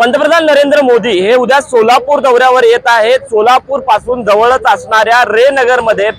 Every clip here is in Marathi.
पंतप्रधान नरेंद्र मोदी हे उद्या सोलापूर दौऱ्यावर येत आहेत. सोलापूरपासून जवळच असणाऱ्या रे नगरमध्ये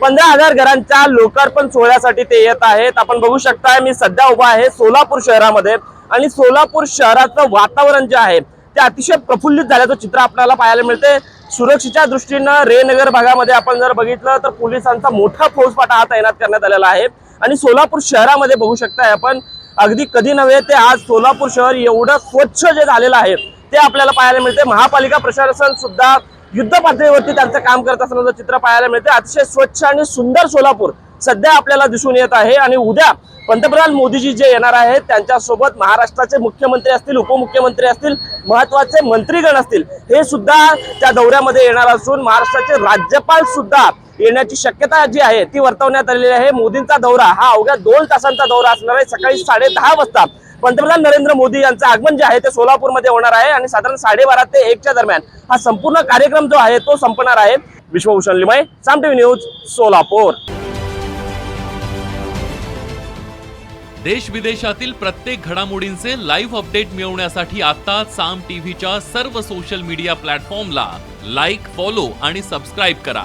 पंधरा हजार घरांच्या लोकार्पण सोहळ्यासाठी ते येत आहेत. आपण बघू शकता मी सध्या उभा आहे सोलापूर शहरामध्ये आणि सोलापूर शहराचं वातावरण जे आहे ते अतिशय प्रफुल्लित झाल्याचं चित्र आपल्याला पाहायला मिळते सुरक्षेच्या दृष्टीनं रे नगर भागामध्ये आपण जर बघितलं तर पोलिसांचा मोठा फौजपाटा हा तैनात करण्यात आलेला आहे. आणि सोलापूर शहरामध्ये बघू शकताय आपण अगदी कधी नव्हे ते आज सोलापूर शहर एवढं स्वच्छ जे झालेलं आहे ते आपल्याला पाहायला मिळते महापालिका प्रशासन सुद्धा युद्ध पातळीवरती त्यांचं काम करत असल्याचं चित्र पाहायला मिळते अतिशय स्वच्छ आणि सुंदर सोलापूर सध्या आपल्याला दिसून येत आहे आणि उद्या पंतप्रधान मोदीजी जे येणार आहेत त्यांच्यासोबत महाराष्ट्राचे मुख्यमंत्री असतील उपमुख्यमंत्री असतील महत्त्वाचे मंत्रीगण असतील हे सुद्धा त्या दौऱ्यामध्ये येणार असून महाराष्ट्राचे राज्यपाल सुद्धा येण्याची शक्यता जी आहे ती वर्तवण्यात आलेली आहे. मोदींचा दौरा हा अवघ्या दोन तासांचा दौरा असणार आहे. सकाळी साडे दहा वाजता पंतप्रधान नरेंद्र मोदी यांचं आगमन जे आहे ते सोलापूरमध्ये होणार आहे. आणि साधारण साडेबारा ते एकच्या दरम्यान हा संपूर्ण कार्यक्रम जो आहे तो संपणार आहे. Vishwabhushan Limaye Saam TV news Solapur. देश विदेशातील प्रत्येक घडामोडींचे लाईव्ह अपडेट मिळवण्यासाठी आता साम टीव्हीच्या सर्व सोशल मीडिया प्लॅटफॉर्मला लाईक फॉलो आणि सबस्क्राईब करा.